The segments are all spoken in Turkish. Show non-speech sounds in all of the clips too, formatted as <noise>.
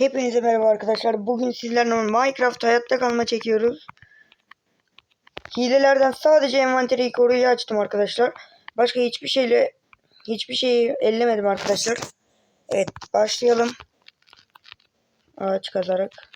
Hepinize merhaba arkadaşlar. Bugün sizlerle Minecraft hayatta kalma çekiyoruz. Hilelerden sadece envanteri koruyu açtım arkadaşlar. Başka hiçbir şeyle hiçbir şeyi ellemedim arkadaşlar. Evet başlayalım. Ağaç kazarak.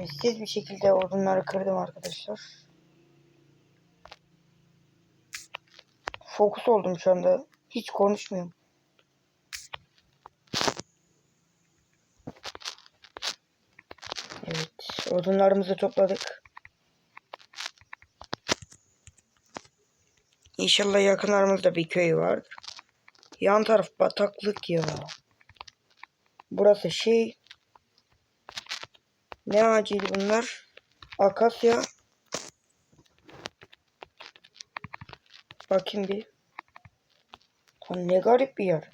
Sessiz bir şekilde odunları kırdım arkadaşlar. Fokus oldum şu anda. Hiç konuşmuyorum. Evet, odunlarımızı topladık. İnşallah yakınlarımızda bir köy vardır. Yan taraf bataklık ya. Burası şey. Ne ağacıydı bunlar? Akasya. Bakayım bir. Lan ne garip bir yer.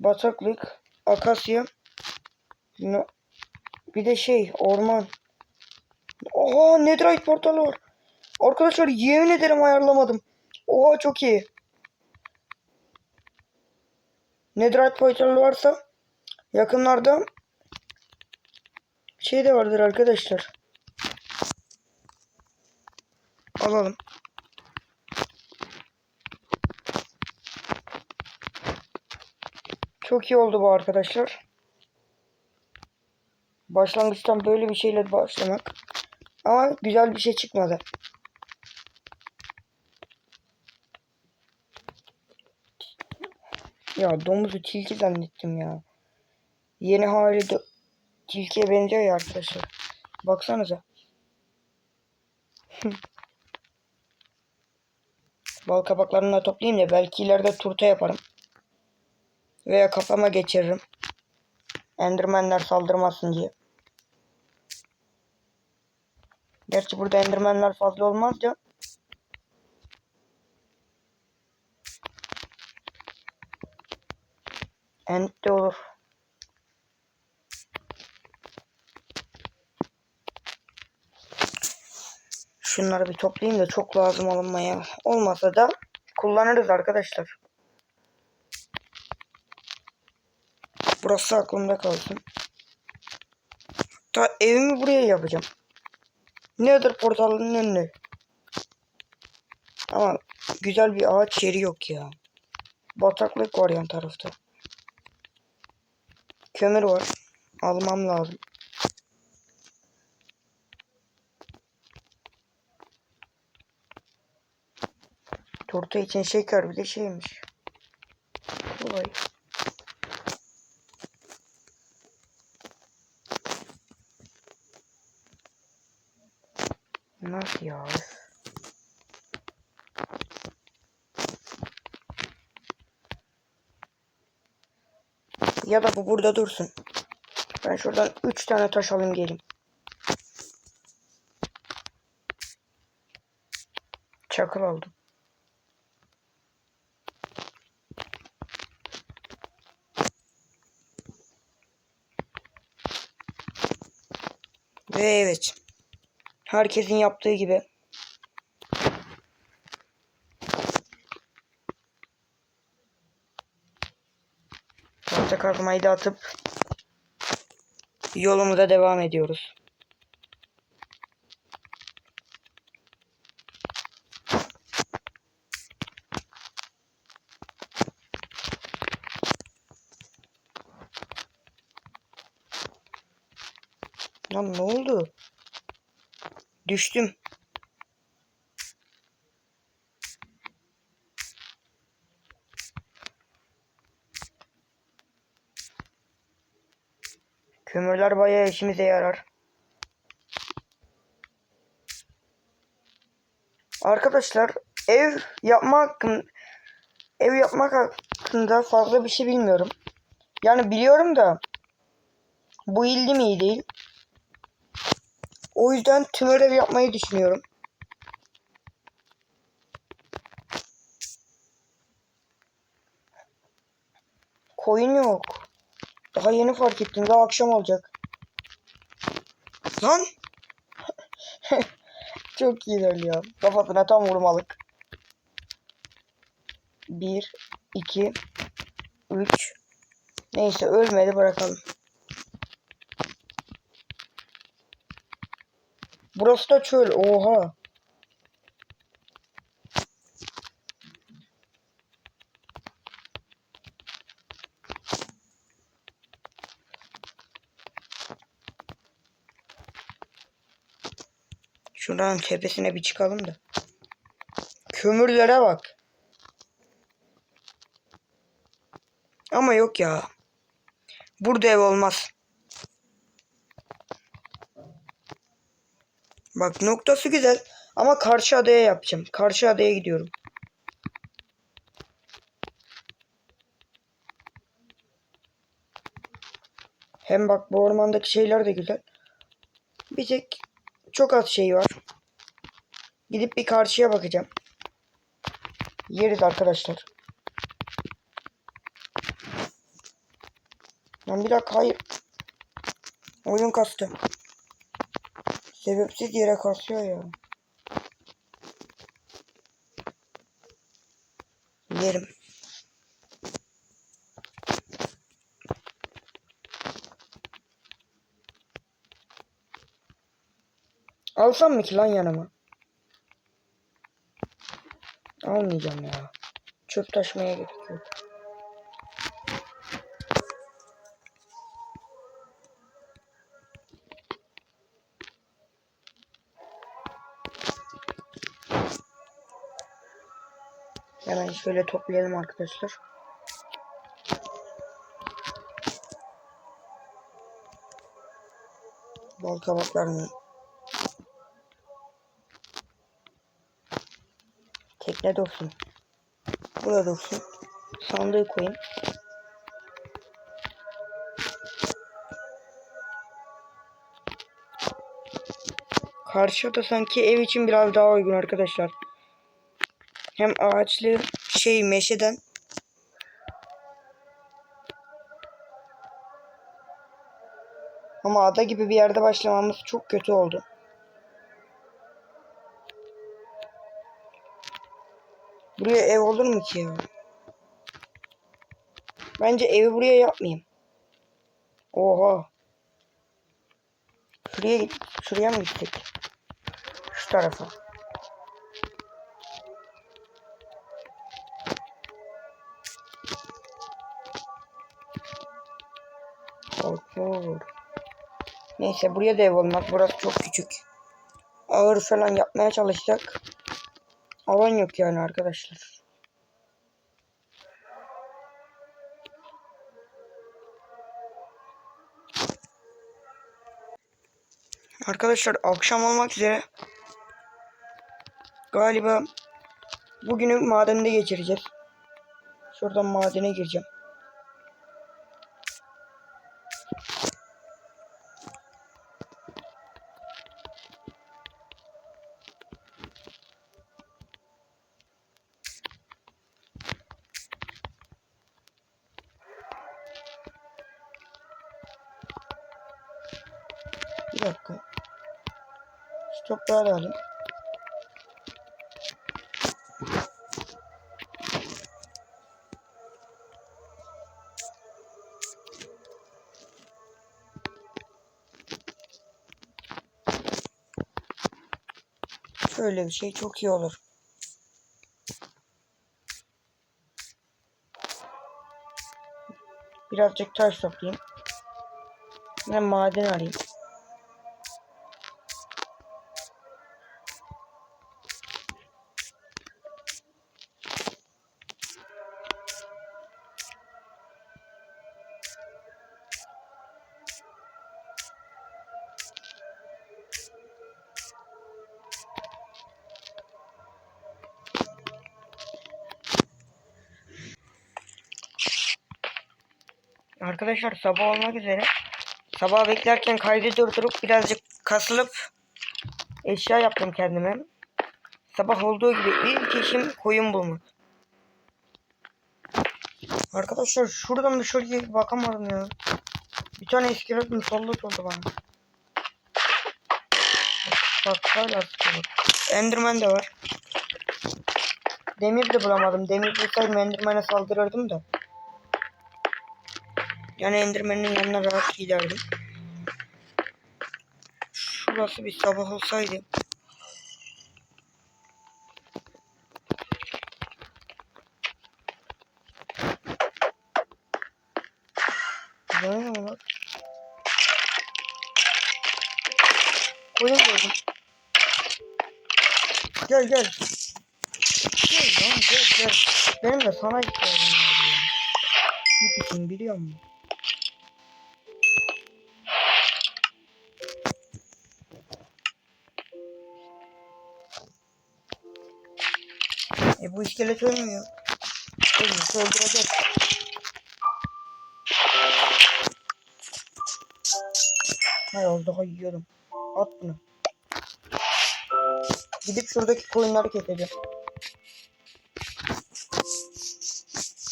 Bataklık, akasya. No- Bir de şey, orman. Oha, netherite portalı var. Arkadaşlar yemin ederim ayarlamadım. Oha çok iyi. Netherite portalı varsa yakınlarda şey de vardır arkadaşlar. Alalım. Çok iyi oldu bu arkadaşlar. Başlangıçtan böyle bir şeyle başlamak. Ama güzel bir şey çıkmadı. Ya domuzu tilki zannettim ya. Yeni hali do- tilkiye benziyor ya arkadaşlar. Baksanıza. <laughs> Bal kabaklarını da toplayayım da belki ileride turta yaparım. Veya kafama geçiririm. Endermenler saldırmasın diye. Gerçi burada endermenler fazla olmaz ya. End de olur. Şunları bir toplayayım da çok lazım olmaya. Olmasa da kullanırız arkadaşlar. Burası aklımda kalsın. Ta evimi buraya yapacağım. Nedir portalının önüne? Ama güzel bir ağaç yeri yok ya. Bataklık var yan tarafta. Kömür var. Almam lazım. Turta için şeker bir de şeymiş. Kolay. Nasıl ya? Ya da bu burada dursun. Ben şuradan 3 tane taş alayım geleyim. Çakıl aldım. Ve evet. Herkesin yaptığı gibi. Tahta kazmayı da atıp yolumuza devam ediyoruz. Lan ne? Düştüm. Kömürler bayağı işimize yarar. Arkadaşlar ev yapma hakkın ev yapmak hakkında fazla bir şey bilmiyorum. Yani biliyorum da bu ildim iyi değil. O yüzden tüm ödev yapmayı düşünüyorum. Coin yok. Daha yeni fark ettim. Daha akşam olacak. Lan! <laughs> Çok iyi dönüyor. Kafasına tam vurmalık. 1, 2, 3. Neyse ölmedi bırakalım. Burası da çöl. Oha. Şuradan tepesine bir çıkalım da. Kömürlere bak. Ama yok ya. Burada ev olmaz. Bak noktası güzel. Ama karşı adaya yapacağım. Karşı adaya gidiyorum. Hem bak bu ormandaki şeyler de güzel. Bir tek çok az şey var. Gidip bir karşıya bakacağım. Yeriz arkadaşlar. Lan bir dakika hayır. Oyun kastı. Sebepsiz yere kasıyor ya. Yerim. Alsam mı ki lan yanıma? Almayacağım ya. Çöp taşımaya gerek yok. Hemen şöyle toplayalım arkadaşlar. Bal kabaklarını Tekne dursun. Burada dursun. Sandığı koyayım. Karşıda sanki ev için biraz daha uygun arkadaşlar. Hem ağaçlı şey meşeden. Ama ada gibi bir yerde başlamamız çok kötü oldu. Buraya ev olur mu ki ya? Bence evi buraya yapmayayım. Oha. Şuraya. Şuraya mı gittik? Şu tarafa. Neyse buraya da ev olmaz. Burası çok küçük. Ağır falan yapmaya çalışacak. Alan yok yani arkadaşlar. Arkadaşlar akşam olmak üzere. Galiba bugünü madende geçireceğiz. Şuradan madene gireceğim. Da alayım. Şöyle bir şey çok iyi olur. Birazcık taş toplayayım. Yine maden arayayım. Arkadaşlar sabah olmak üzere. Sabah beklerken kaydı durdurup birazcık kasılıp eşya yaptım kendime. Sabah olduğu gibi ilk işim koyun bulmak. Arkadaşlar şuradan dışarıya bakamadım ya. Bir tane iskelet musallat oldu bana. Bak hala sıkıyor. Enderman de var. Demir de bulamadım. Demir bulsaydım Enderman'e saldırırdım da. Yani Enderman'in yanına rahat giderdim. Şurası bir sabah olsaydı. Lan? Koyun gördüm. Gel gel. Gel lan gel gel. Benim de sana ihtiyacım var için biliyor musun? Bu iskelet ölmüyor. Ölmüyorsa öldürecek. Hay daha yiyorum. At bunu. Gidip şuradaki koyunları keseceğim.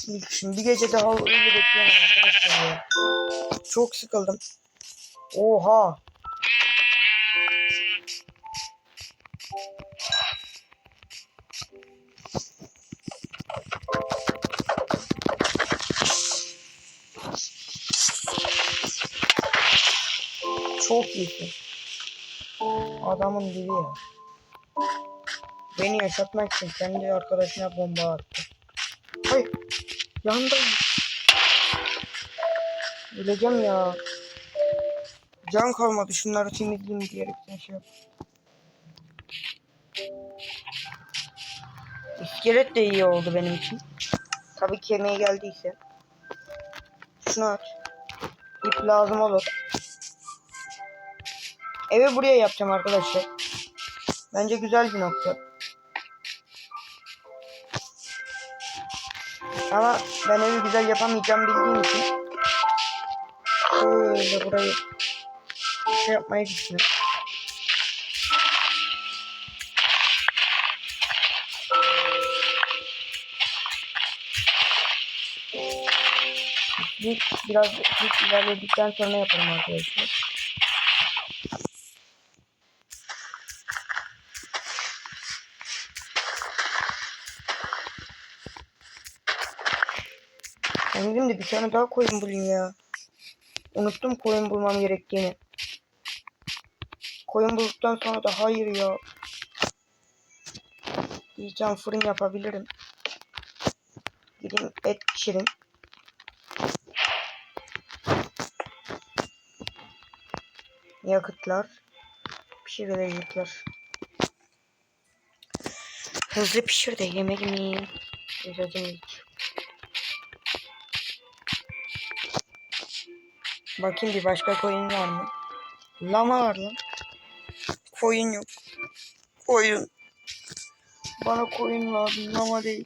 İlk şimdi gece daha öyle bekliyorum arkadaşlar ya. Çok sıkıldım. Oha. İyisin. Adamın dibi ya. Beni yaşatmak için kendi arkadaşına bomba attı. Ay yandım. Öleceğim ya. Can kalmadı şunları temizleyeyim diyerekten şey yap. İskelet de iyi oldu benim için. Tabii kemiğe geldiyse. Şunu aç. İp lazım olur. Evi buraya yapacağım arkadaşlar. Bence güzel bir nokta. Ama ben evi güzel yapamayacağım bildiğim için şöyle burayı şey yapmayı düşünüyorum. Bir, biraz bir ilerledikten sonra yaparım arkadaşlar. Bir tane daha koyun bulayım ya. Unuttum koyun bulmam gerektiğini. Koyun bulduktan sonra da hayır ya. Diyeceğim fırın yapabilirim. Gideyim et pişirin. Yakıtlar. Pişirilecekler. Hızlı pişir de yemeğimi. Güzelce ilk. Bakayım bir başka koyun var mı? Lama var lan. Koyun yok. Koyun. Bana koyun lazım lama değil.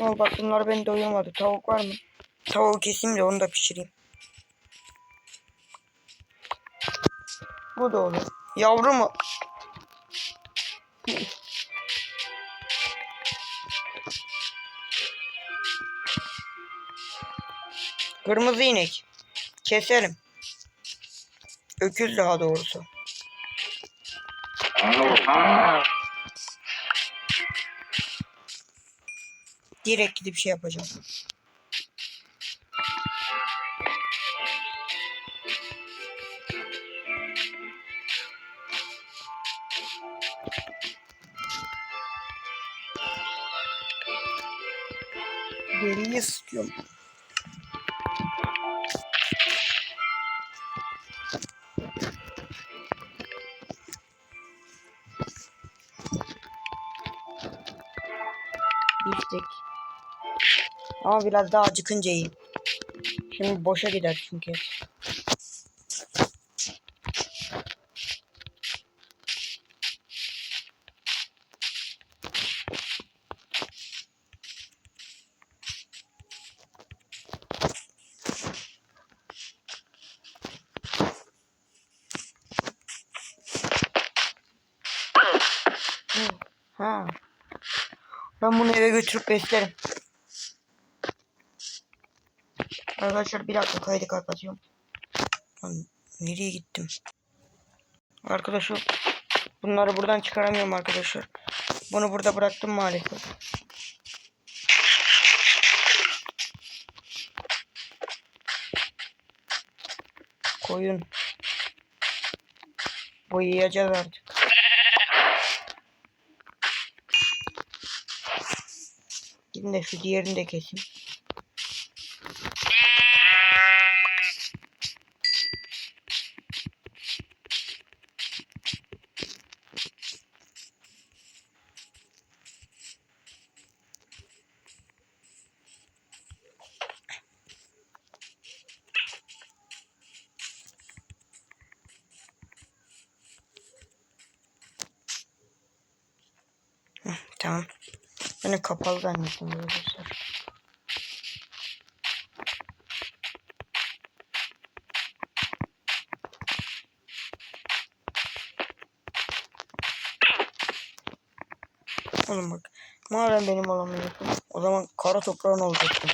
Ama bak bunlar beni doyurmadı. Tavuk var mı? Tavuğu keseyim de onu da pişireyim. Bu da olur. Yavru mu? Kırmızı inek. Keselim. Öküz daha doğrusu. Direkt gidip şey yapacağım. Isıtıyorum. Biftek. Ama biraz daha acıkınca yiyeyim. Şimdi boşa gider çünkü. Ha. Ben götürüp beslerim. Arkadaşlar bir dakika kaydı kapatıyorum. Lan nereye gittim? Arkadaşlar bunları buradan çıkaramıyorum arkadaşlar. Bunu burada bıraktım maalesef. Koyun. Boyayacağız artık. Gidin de şu diğerini de keseyim. Tamam. Ben de kapalı zannettim arkadaşlar. Oğlum bak. Madem benim olamıyorsun. O zaman kara toprağın olacaktı.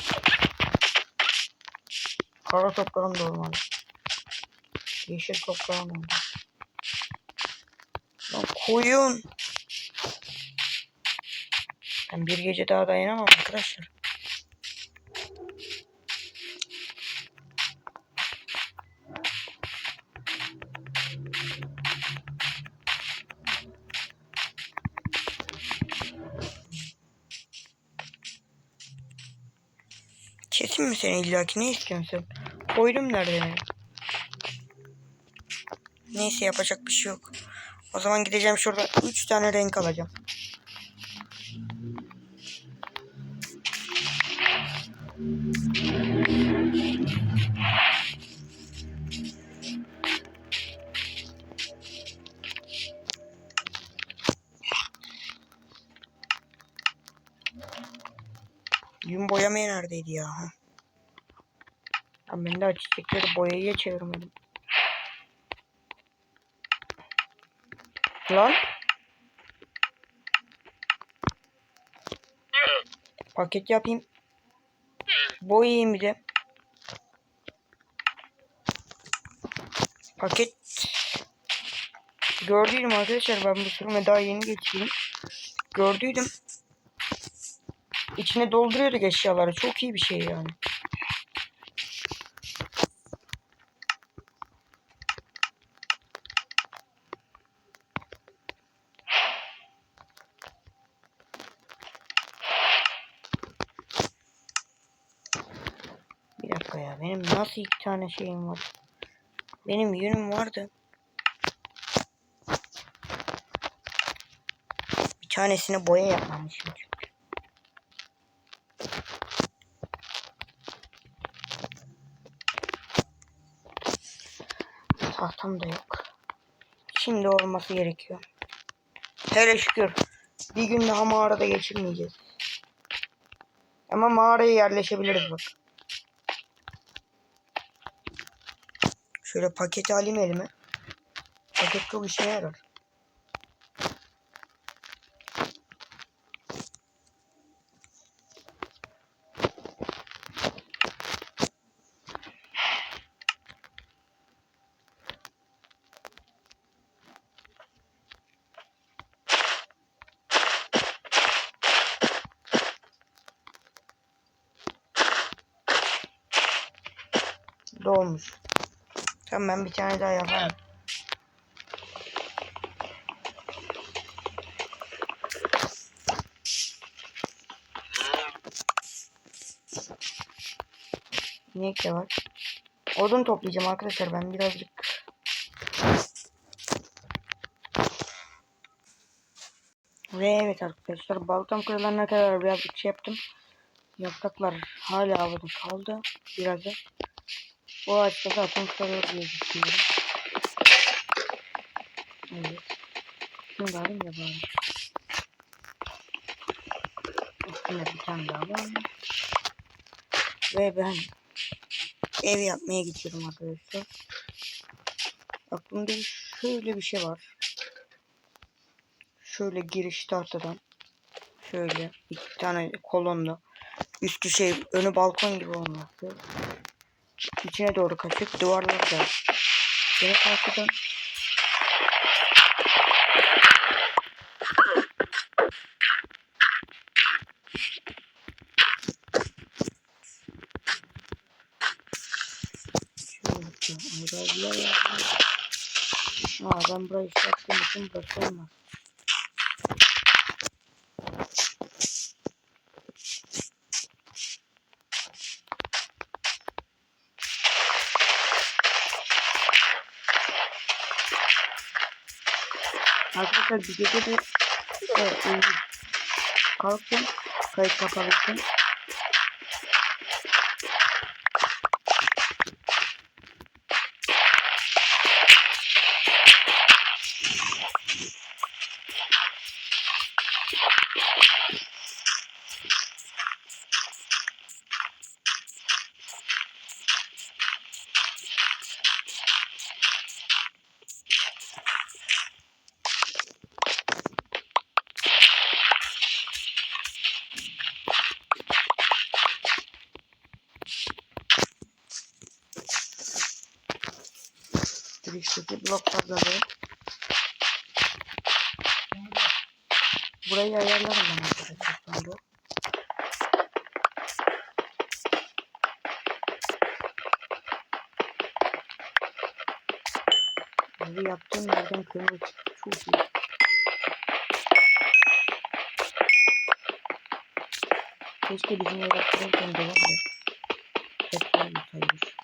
Kara toprağın da olmalı. Yeşil toprağın oldu. Lan koyun. Ben bir gece daha dayanamam arkadaşlar. Kesin mi seni illaki ne istiyorsun sen? Koydum nerede? Neyse yapacak bir şey yok. O zaman gideceğim şurada 3 tane renk alacağım. Yün boyamaya neredeydi ya? Lan ben daha çiçekleri boyaya çevirmedim. Lan. Paket yapayım. Boyayayım bir de. Paket. Gördüydüm arkadaşlar ben bu sürüme daha yeni geçeyim. Gördüydüm. İçine dolduruyorduk eşyaları. Çok iyi bir şey yani. Bir dakika ya. Benim nasıl iki tane şeyim var? Benim yünüm vardı. Bir tanesine boya yapmamışım çünkü. Tahtam da yok. Şimdi olması gerekiyor. Hele şükür. Bir gün daha mağarada geçirmeyeceğiz. Ama mağaraya yerleşebiliriz bak. Şöyle paketi alayım elime. Paket çok işe yarar. Tamam ben bir tane daha yaparım. İnek de var. Odun toplayacağım arkadaşlar ben birazcık. Ve evet arkadaşlar baltam kırılana kadar birazcık şey yaptım. Yapraklar hala havada kaldı. Birazı. Bu ağaçta zaten kırılır diye düşünüyorum. Evet. Şunu da alayım ya bari. Üstüne bir tane daha var. Ve ben ev yapmaya gidiyorum arkadaşlar. Aklımda şöyle bir şey var. Şöyle giriş tahtadan. Şöyle iki tane kolonlu. Üstü şey önü balkon gibi olması. İçine doğru kaçıp duvarları da. Yine tahtadan. Şöyle yapacağım. Araziler yapacağım. Aa ben burayı sattığım için Arkadaşlar bir gece de evet, uyudum. kalktım. Kayıt kapalıyken. Girişteki blok fazlalığı. Burayı ayarlarım ben arkadaşlar sonra. Evi yaptığım yerden kömür. Çok iyi. Keşke bizim ev yaptırırken devam da. Petrol yutaymış.